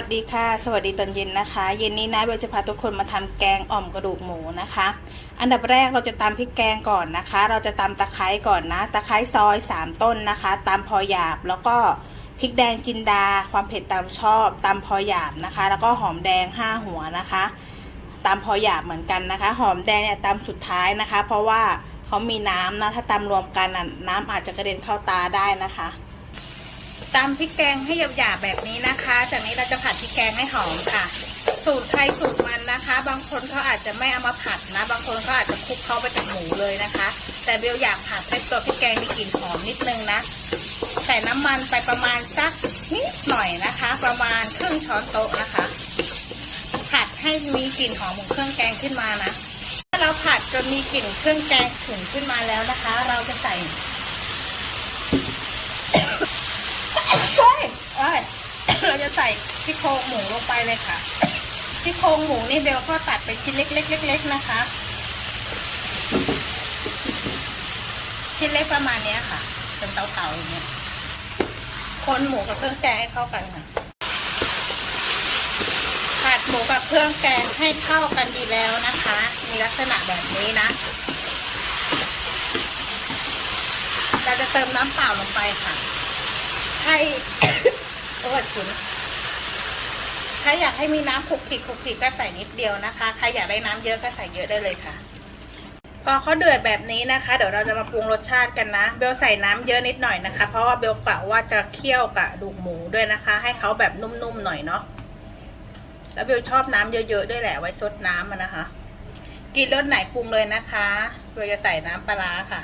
สวัสดีค่ะ สวัสดีตอนเย็นนะคะ เย็นนี้นะเบลจะพาทุกคนมาทำแกงอ่อมกระดูกหมูนะคะ อันดับแรกเราจะตำพริกแกงก่อนนะคะ เราจะตำตะไคร้ก่อนนะตะไคร้ซอย 3 ต้นนะคะตำพอหยาบแล้วก็พริกแดงจินดา ความเผ็ดตามชอบตำพอหยาบนะคะ แล้วก็หอมแดง 5 หัวนะคะตำพอหยาบเหมือนกันนะคะ หอมแดงเนี่ยตำสุดท้ายนะคะ เพราะว่าเขามีน้ำนะถ้าตำรวมกันน่ะน้ำอาจจะกระเด็นเข้าตาได้นะคะ ตำพริกแกงให้หยาบๆแบบนี้นะคะ จากนี้เราจะผัดพริกแกงให้หอมค่ะ สูตรใครสูตรมันนะคะ บางคนเขาอาจจะไม่เอามาผัดนะ บางคนเขาอาจจะคลุกเข้าไปกับหมูเลยนะคะ แต่เบลอยากผัดให้ตัวพริกแกงมีกลิ่นหอมนิดนึงนะ ใส่น้ำมันไปประมาณสักนิดหน่อยนะคะ ประมาณครึ่งช้อนโต๊ะนะคะ ผัดให้มีกลิ่นหอมของเครื่องแกงขึ้นมานะ ถ้าเราผัดจนมีกลิ่นเครื่องแกงถึงขึ้นมาแล้วนะคะ เราจะใส่ เฮ้ยเอ้ย เราจะ ใส่ที่โครงหมูลงไปเลยค่ะ ที่โครงหมูนี่เบลก็ตัดเป็นชิ้นเล็กๆเล็กๆนะคะ ชิ้นเล็กประมาณนี้ค่ะเป็นเตาๆอย่างเงี้ยคนหมูกับเครื่องแกงให้เข้ากันค่ะผัดหมูกับเครื่องแกงให้เข้ากันดีแล้วนะคะ มีลักษณะแบบนี้นะ เราจะเติมน้ำเปล่าลงไปค่ะใครโอ้ยคุณ ถ้าอยากให้มีน้ำคลุกคลิกคลุกคลิกก็ใส่นิดเดียวนะคะ ใครอยากได้น้ำเยอะก็ใส่เยอะได้เลยค่ะ พอเขาเดือดแบบนี้นะคะ เดี๋ยวเราจะมาปรุงรสชาติกันนะ เบลใส่น้ำเยอะนิดหน่อยนะคะ เพราะว่าเบลกะว่าจะเคี่ยวกับดูกหมูด้วยนะคะ ให้เขาแบบนุ่มๆหน่อยเนาะ แล้วเบลชอบน้ำเยอะๆด้วยแหละไว้ซดน้ำนะคะ กินรสไหนปรุงเลยนะคะ เบลจะใส่น้ำปลาค่ะ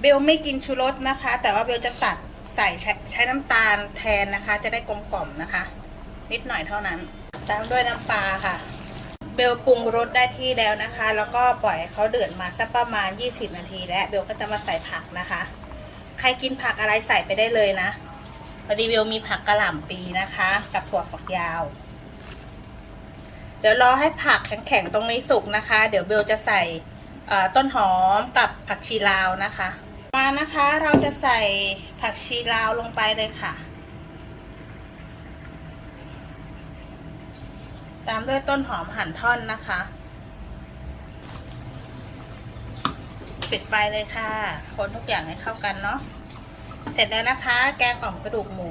เบลไม่กินชูรสนะคะ แต่ว่าเบลจะตัดใส่ใช้ใช้น้ำตาลแทนนะคะ จะได้กลมกล่อมนะคะ นิดหน่อยเท่านั้น ตามด้วยน้ำปลาค่ะ เบลปรุงรสได้ที่แล้วนะคะ แล้วก็ปล่อยเขาเดือดมาสักประมาณ 20 นาที และเบลก็จะมาใส่ผักนะคะ ใครกินผักอะไรใส่ไปได้เลยนะพอดีเบลมีผักกระหล่ำปีนะคะ กับถั่วฝักยาว เดี๋ยวรอให้ผักแข็งๆตรงนี้สุกนะคะ เดี๋ยวเบลจะใส่ต้นหอมกับผักชีลาวนะคะ มานะคะเราจะใส่ผักชีลาวลงไปเลยค่ะ ตามด้วยต้นหอมหั่นท่อนนะคะ ปิดไฟเลยค่ะ คนทุกอย่างให้เข้ากันเนาะ เสร็จแล้วนะคะ แกงอ่อมกระดูกหมู